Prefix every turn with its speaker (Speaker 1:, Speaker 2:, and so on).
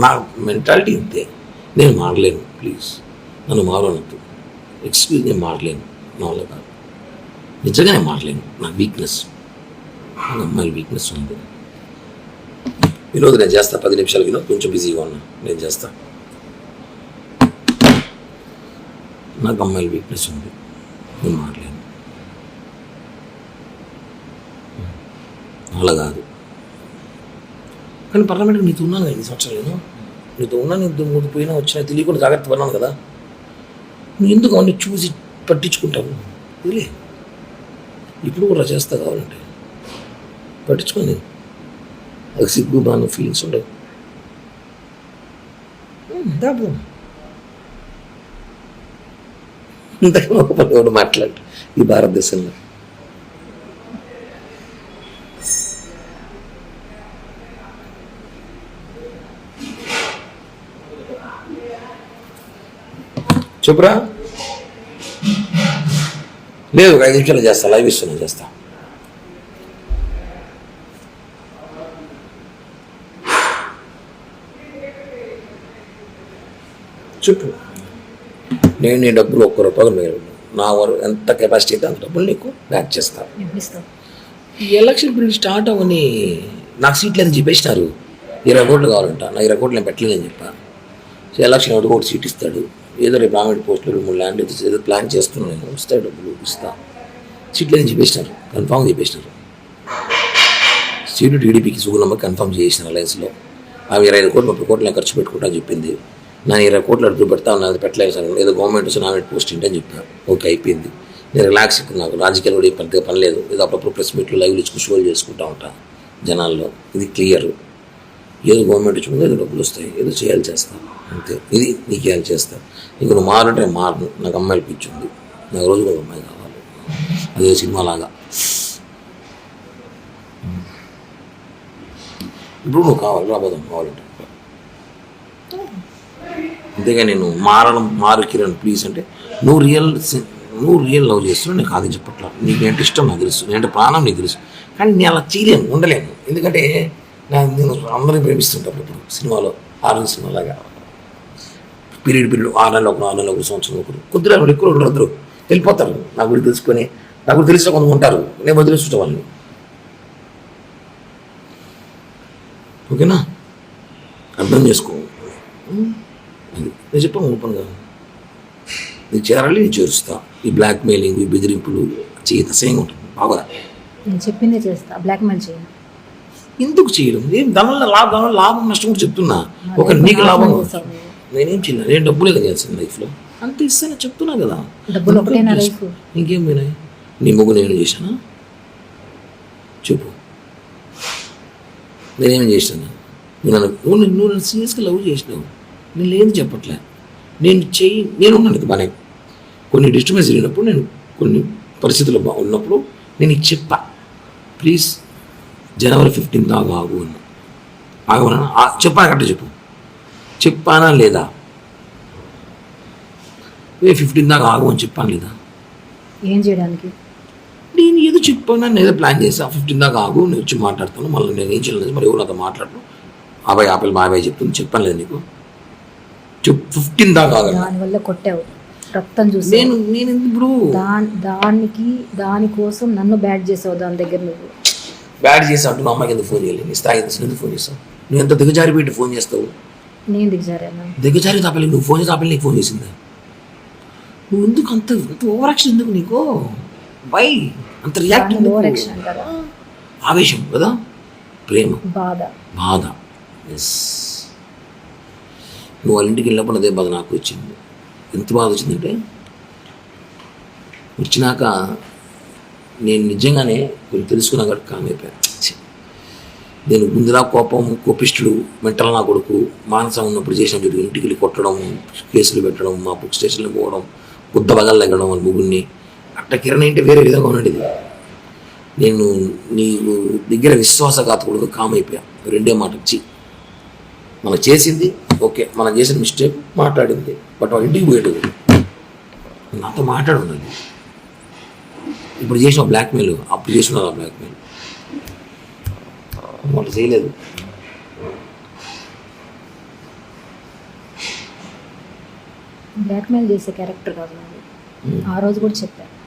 Speaker 1: నా మెంటాలిటీ ఇంతే. నేను మారలేను ప్లీజ్. నన్ను మారనద్దు ఎక్స్క్యూజ్ నేను మారలేను. నా వల్ల కాదు. నిజంగా నేను మారలేను. నా వీక్నెస్. నా అమ్మాయిల వీక్నెస్ ఉంది. వినోద్ నేను చేస్తా పది నిమిషాలు వినోద్ కొంచెం బిజీగా ఉన్నా. నేను చేస్తా. నాకు అమ్మాయిల వీక్నెస్ ఉంది. నేను మారలేను. అలా కాదు. కానీ పార్లమెంట్కి నీతో ఉన్నాను కదా ఇన్ని సంవత్సరాలు నేను నీతో ఉన్నాను నీతో ముందు పోయినా వచ్చినా తెలియకుండా జాగ్రత్త పడినాను కదా? నువ్వు ఎందుకు అవన్నీ చూసి పట్టించుకుంటావు? తెలియ ఇప్పుడు కూడా చేస్తా కావాలంటే. పట్టించుకోండి అది సిగ్గు బాను ఫీలింగ్స్ ఉండవు. దాపు ఇంతకన్నా ఒక పని కూడా మాట్లాడు ఈ భారతదేశంలో. చెప్పురా లేదు ఒక ఐదు నిమిషాలు చేస్తా లైవ్ ఇస్తున్నా చేస్తా. చెప్పు. నేను నీ డబ్బులు ఒక్క రూపాయలు మీరు నా వరకు ఎంత కెపాసిటీ అయితే అంత డబ్బులు నీకు బ్యాక్ చేస్తాను ఈ ఎలక్షన్ పీరియడ్ స్టార్ట్ అవ్వని నాకు సీట్లు అని చెప్పేసినారు. ఇరవై కోట్లు కావాలంట. నాకు ఇరవై కోట్లు నేను పెట్టలేదని చెప్పా. సో ఎలక్షన్ ఒకటి ఒకటి సీట్ ఇస్తాడు. ఏదో రేపు ప్రామిట్ పోస్టులు రెండు మూడు ల్యాండ్ ఏదో ప్లాన్ చేస్తున్నాను నేను. వస్తాయి డబ్బులు ఇస్తా. సీట్లు అని చెప్పేసినారు. కన్ఫామ్ చెప్పేసినారు. సీట్లు టీడీపీకి సుగుణమ్మ కన్ఫామ్ చేసిన అలయన్స్లో ఆమె ఇరవై ఐదు కోట్లు ముప్పై కోట్లు నేను ఖర్చు పెట్టుకుంటా చెప్పింది. నేను ఇరవై కోట్లు అడుగు పెడతా ఉన్నది పెట్టలేదు సార్. ఏదో గవర్నమెంట్ వచ్చి నామినేట్ పోస్ట్ ఏంటని అని చెప్పాను ఓకే అయిపోయింది. నేను రిలాక్స్ నాకు రాజకీయాలు కూడా పెద్దగా పని లేదు. ఏదో అప్పుడప్పుడు ప్రెస్ మీట్లు లైవ్లు ఇచ్చుకు షోలు చేసుకుంటా ఉంటా జనాల్లో. ఇది క్లియర్ ఏదో గవర్నమెంట్ ఇచ్చుకుంటే ఏదో డబ్బులు వస్తాయి. ఏదో చేయాలి చేస్తాను అంతే. ఇది నీకు చేయాలి చేస్తాను నీకు నువ్వు మారంటే మారను నాకు అమ్మాయిలు పిచ్చింది నాకు రోజు ఒక అమ్మాయి కావాలి. అదే సినిమా లాగా ఇప్పుడు నువ్వు కావాలి. రాబోదాం కావాలంటే. అంతేగా నేను మారడం మారు కిరణ్ ప్లీజ్ అంటే నువ్వు రియల్ సి- నువ్వు రియల్ లవ్ చేస్తున్నావు. నీకు అది చెప్పట్లా. నీకు ఏంటి ఇష్టం? నాకు తెలుసు. నేను ప్రాణం? నీకు తెలుసు. కానీ నేను అలా చేయలేను. ఉండలేను. ఎందుకంటే నేను అందరినీ ప్రేమిస్తుంటాను ఇప్పుడు సినిమాలో ఆరు సినిమాలాగా. పీరియడ్ పీరియడ్ ఆరు నెలలు ఒకరు ఆరు నెలలు ఒకరు. సంవత్సరం ఒకరు కొద్దిగా ఎక్కువ రోజులు అందరూ వెళ్ళిపోతారు. నా గురించి తెలుసుకొని నా గురించి తెలిసిన కొంత ఉంటారు. నేను వదిలేస్తుంటా వాళ్ళని. ఓకేనా? అర్థం చేసుకో. నేను చెప్పాను ఓపెన్గా. నేను చేరాలి నేను చేరుస్తా. ఈ బ్లాక్ మెయిలింగ్ ఈ బెదిరింపులు చేత అసహ్యంగా ఉంటుంది. బాగా.
Speaker 2: నేను చెప్పిందే చేస్తా. బ్లాక్మెయిల్ చేయను
Speaker 1: ఎందుకు చేయడం? ఏం దానివల్ల లాభం దానివల్ల లాభం నష్టం కూడా చెప్తున్నా. ఒక నీకు లాభం నేనేం చేయను. నేను డబ్బులే చేస్తాను లైఫ్లో అంత ఇస్తాను చెప్తున్నా కదా. ఇంకేం పోయినాయి? నీ ముగ్గు నేను చేశానా? చెప్పు. నేనేం చేశాను? నన్ను నువ్వు నువ్వు నన్ను సీరియస్గా లవ్ చేసినావు. నేను లేదు చెప్పట్లే. నేను చెయ్యి నేను ఉన్నాను బాగానే కొన్ని డిస్టర్బెన్స్ జరిగినప్పుడు నేను కొన్ని పరిస్థితులు ఉన్నప్పుడు నేను చెప్పా. ప్లీజ్ జనవరి ఫిఫ్టీన్ దాకా ఆగు ఆ- చెప్పాను కరెక్ట్ చెప్పు. చెప్పానా లేదా? ఏ ఫిఫ్టీన్ దాకా ఆగు అని చెప్పాను లేదా?
Speaker 2: ఏం చేయడానికి?
Speaker 1: నేను ఏదో చెప్పాను నేను ఏదో ప్లాన్ చేసా ఫిఫ్టీన్ దాకా ఆగు నేను వచ్చి మాట్లాడతాను. మళ్ళీ నేను ఏం చేయలేదు మరి ఎవరు నాతో మాట్లాడను అబ్బాయి ఆపిల్ మా అబ్బాయి చెప్తుంది. చెప్పాను లేదు నీకు. చెప్పు ఫిఫ్టీన్ దాకా
Speaker 2: దానివల్ల కొట్టావు. రక్తం చూసి
Speaker 1: నేను నేను ఇప్పుడు?
Speaker 2: దాని దానికి దానికోసం నన్ను బ్యాడ్ చేసావు దాని దగ్గర నువ్వు.
Speaker 1: బ్యాడ్ చేసి అంటూ నా అమ్మాయికి ఎందుకు ఫోన్ చేయాలి నీ స్థాయి ఎందుకు ఫోన్ చేస్తావు? నువ్వు ఎంత దిగజారి పెట్టి ఫోన్ చేస్తావు? దిగజారి తాపలి నువ్వు ఫోన్ చేసి ఆపలి నీకు ఫోన్ చేసిందా? నువ్వు ఎందుకు అంత అంత ఓవర్ యాక్షన్ ఎందుకు నీకు? వై అంత రియాక్ట్ ఆవేశం కదా? ప్రేమ.
Speaker 2: బాధ.
Speaker 1: బాధ. ఎస్ నువ్వు వాళ్ళ ఇంటికి వెళ్ళినప్పుడు అదే బాధ నాకు వచ్చింది. ఎంత బాధ వచ్చిందంటే వచ్చినాక నేను నిజంగానే కొన్ని తెలుసుకున్నా కాబట్టి కామైపోయాను నేను ముందులా కోపం కోపిష్ఠుడు మెంటల్ నా కొడుకు మానసం ఉన్నప్పుడు చేసిన వీడు ఇంటికి వెళ్ళి కొట్టడం కేసులు పెట్టడం మా బుక్ స్టేషన్లో పోవడం బుద్ధ బగలు తగ్గడం వాళ్ళ ముగ్గురిని. అట్ట కిరణ్ అంటే వేరే విధంగా ఉన్నది నేను నీ దగ్గర విశ్వాసఘాతకుడుగా కామైపోయాను రెండే మాట వచ్చి మనం చేసింది ఓకే మనం చేసిన మిస్టేక్ మాట్లాడింది. బట్ వాళ్ళ ఇంటికి పోయేటప్పుడు నాతో మాట్లాడున్నది ఇప్పుడు చేసిన బ్లాక్మెయిల్ అప్పుడు చేసిన బ్లాక్మెయిల్ వాళ్ళు చేయలేదు.
Speaker 2: బ్లాక్మెయిల్ చేసే క్యారెక్టర్ కాదు
Speaker 1: hmm.
Speaker 2: ఆ రోజు కూడా చెప్పారు